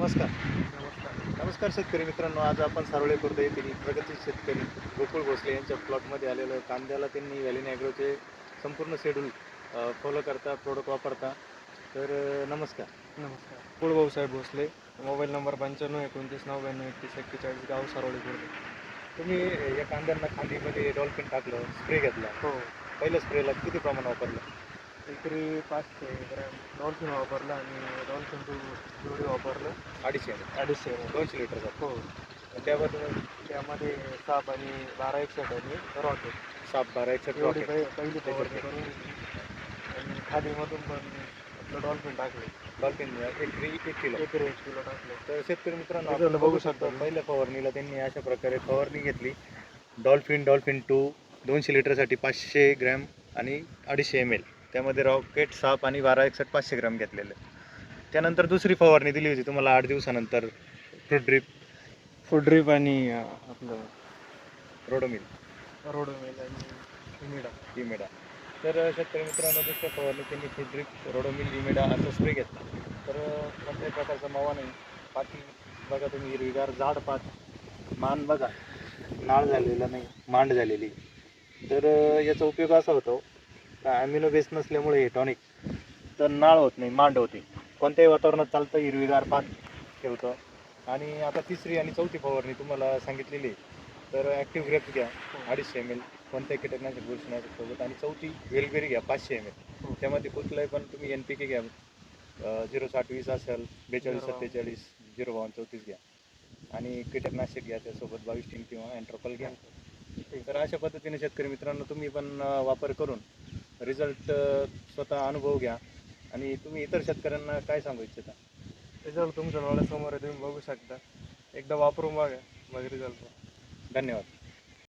नमस्कार. नमस्कार. नमस्कार शेतकरी मित्रांनो आज आपण सारोळे खुर्द येथील प्रगती शेतकरी गोकुळ भोसले यांच्या प्लॉटमध्ये आलेलं कांद्याला त्यांनी व्हॅलिन ॲग्रोचे संपूर्ण शेड्यूल फॉलो करता प्रोडक्ट वापरता. तर नमस्कार. नमस्कार. कुळ भाऊसाहेब भोसले मोबाईल नंबर पंच्याण्णव एकोणतीस नव्याण्णव एकतीस एक्केचाळीस गाव सारोळी कुर्डे तुम्ही या कांद्यांना खांदीमध्ये डॉल्फिन टाकलं स्प्रे घेतला. हो. पहिल्या स्प्रेला किती प्रमाण वापरलं? एकरी पाचशे ग्रॅम डॉल्फिन वापरलं आणि डॉल्फिन टू जोडी वापरलं. अडीचशे. अडीचशे. दोनशे लिटरचा हो. त्याबद्दल त्यामध्ये साप आणि बारा एकसठ आणि रॉकेट. साप बारा एकशे एवढी पहि- पहिली फवारणी करून. आणि खादीमधून पण आपलं डॉल्फिन टाकले. डॉल्फिन एक एक किलो. एकरी एक किलो टाकले. तर शेतकरी मित्रांनो आपण बघू शकता. पहिल्या फवारणीला त्यांनी अशा प्रकारे फवारणी घेतली. डॉल्फिन डॉल्फिन टू दोनशे लिटरसाठी पाचशे ग्रॅम आणि अडीचशे एम एल त्यामध्ये रॉकेट साप आणि बारा एकसठ पाचशे ग्रॅम घेतलेले. त्यानंतर दुसरी फवारणी दिली होती तुम्हाला आठ दिवसानंतर. फ्रूट ड्रिप फूड ड्रिप आणि आपलं रोडोमिल रोडोमेल आणि इमिडा इमेडा तर शेतकरी मित्रांनो दुसऱ्या फवारणी त्यांनी फ्रूट ड्रिप रोडोमिल इमेडा असा स्प्रे घेतला. तर कोणत्याही प्रकारचा मावा नाही. पाती बघा तुम्ही हिरवीगार जाड पात. मान बघा. नाळ झालेला नाही मांड झालेली. तर याचा उपयोग असा होतो का ॲमिनो बेस नसल्यामुळे हे टॉनिक तर नाळ होत नाही मांड होते. कोणत्याही वातावरणात चालतं हिरवीगार पात ठेवतं. आणि आता तिसरी आणि चौथी फवारणी तुम्हाला सांगितलेली आहे. तर ॲक्टिव्ह ग्रेप्स घ्या अडीचशे एम एल कोणत्याही कीटकनाशक बुरशीनाशक सोबत आणि चौथी वेलबेरी घ्या पाचशे एम एल त्यामध्ये कुठलंही पण तुम्ही एन पी के घ्या. झिरो साठ वीस असेल बेचाळीस सत्तेचाळीस झिरो बावन्न चौतीस घ्या. आणि कीटकनाशक घ्या त्यासोबत बावीस टीम किंवा अँट्रोपल घ्या. तर अशा पद्धतीने शेतकरी मित्रांनो तुम्ही पण वापर करून रिझल्ट स्वतः अनुभव घ्या. आणि तुम्ही इतर शेतकऱ्यांना काय सांगू इच्छिता? रिझल्ट तुमच्या डोळ्यासमोर आहे तुम्ही बघू शकता. एकदा वापरून बघा मग रिझल्ट. धन्यवाद.